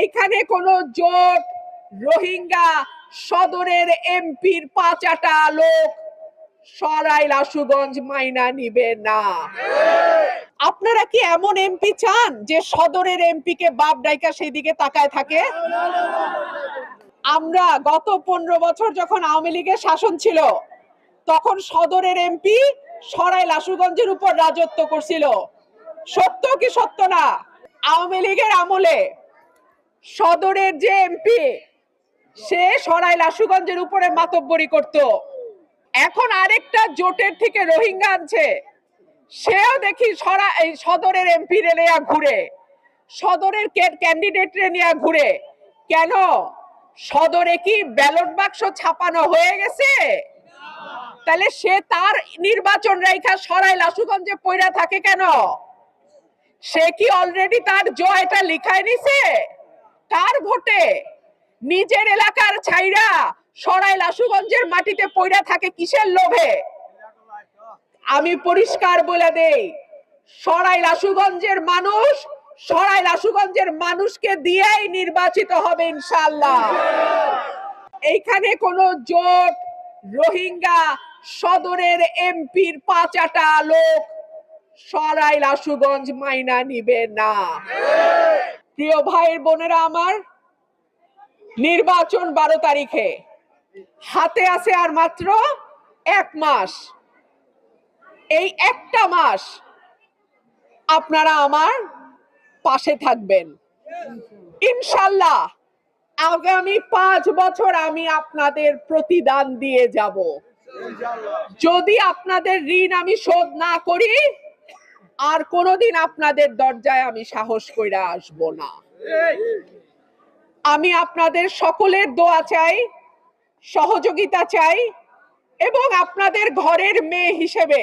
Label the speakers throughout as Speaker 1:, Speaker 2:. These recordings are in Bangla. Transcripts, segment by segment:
Speaker 1: এইখানে কোনো জোট রোহিঙ্গা সদরের এমপির পাঁচাটা লোক সরাইল আশুগঞ্জ মাইনা নিবে না। আপনারা কি এমন এমপি চান যে সদরের এমপি কে বাপ ডাইকা সেই দিকে তাকায় থাকে? আমরা গত পনেরো বছর যখন আওয়ামী লীগের শাসন ছিল, তখন সদরের এমপি সরাইল আশুগঞ্জের উপর রাজত্ব করছিল। সত্য কি সত্য না? আওয়ামী লীগের আমলে সদরের যে এমপি, সে সরাইল আশুগঞ্জের উপরে মাতব্বরি করত। এখন আরেকটা জোটের থেকে রোহিঙ্গা আনছে। সেও দেখি সরা সদরের এমপি নিয়ে ঘুরে। সদরের ক্যান্ডিডেট নিয়ে ঘুরে। কেন? সদরে কি ব্যালট বাক্স ছাপানো হয়ে গেছে? তাহলে সে তার নির্বাচন রেখা সরাই লাসুগঞ্জে পয়রা থাকে কেন? সে কি অলরেডি তার জয়টা লিখায় নিছে? কার ভোটে? নিজের এলাকার ছাইরা সরাই লাসুগঞ্জের মাটিতে পয়রা থাকে কিসের লোভে? আমি পরিষ্কার বলে দেই সরাই লাসুগঞ্জের মানুষ সরাই লাসুগঞ্জের মানুষকে দিয়েই নির্বাচিত হবে ইনশাল্লাহ এইখানে কোনো জোট, রোহিঙ্গা, সদরের এমপির পাঁচাটা লোক সরাই লাসুগঞ্জ মাইনা নিবে না। প্রিয় ভাইয়ের বোনেরা আমার, নির্বাচন বারো তারিখে। হাতে আছে আর মাত্র এক মাস। এই একটা মাস আপনারা আমার পাশে থাকবেন। ইনশাল্লাহ আগামী পাঁচ বছর আমি আপনাদের প্রতিদান দিয়ে যাব। যদি আপনাদের ঋণ আমি শোধ না করি আর কোনোদিন আপনাদের দরজায় আমি সাহস কইরা আসব না। আমি আপনাদের সকলের দোয়া চাই, সহযোগিতা চাই, এবং আপনাদের ঘরের মেয়ে হিসেবে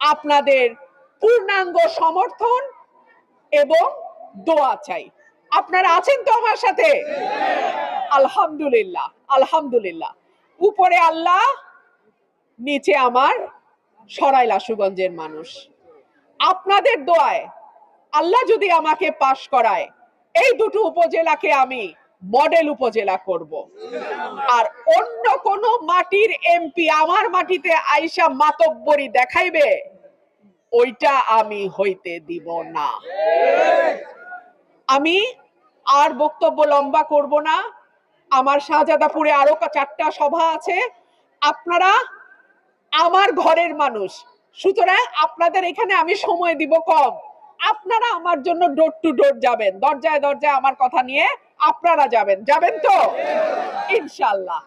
Speaker 1: আপনাদের পূর্ণাঙ্গ সমর্থন এবং দোয়া চাই। আপনারা আছেন তো আমার সাথে? আলহামদুলিল্লাহ আলহামদুলিল্লাহ। উপরে আল্লাহ, নিচে আমার সরাইল আশুগঞ্জের মানুষ। আপনাদের দোয়ায় আল্লাহ যদি আমাকে পাশ করায়, এই দুটো উপজেলাকে আমি মডেল উপজেলা করব। আর অন্য কোন মাটির এমপি আমার মাটিতে আইসা মাতব্বরি দেখাইবে, ওইটা আমি হইতে দিব না। আমি আর বক্তব্য লম্বা করব না। আমার শাহজাদাপুরে আরও চারটা সভা আছে। আপনারা আমার ঘরের মানুষ সুতরাং আপনাদের এখানে আমি সময় দিব কম। আপনারা আমার জন্য ডোর টু ডোর যাবেন। দরজায় দরজায় আমার কথা নিয়ে আপনারা যাবেন। যাবেন তো? ইনশাল্লাহ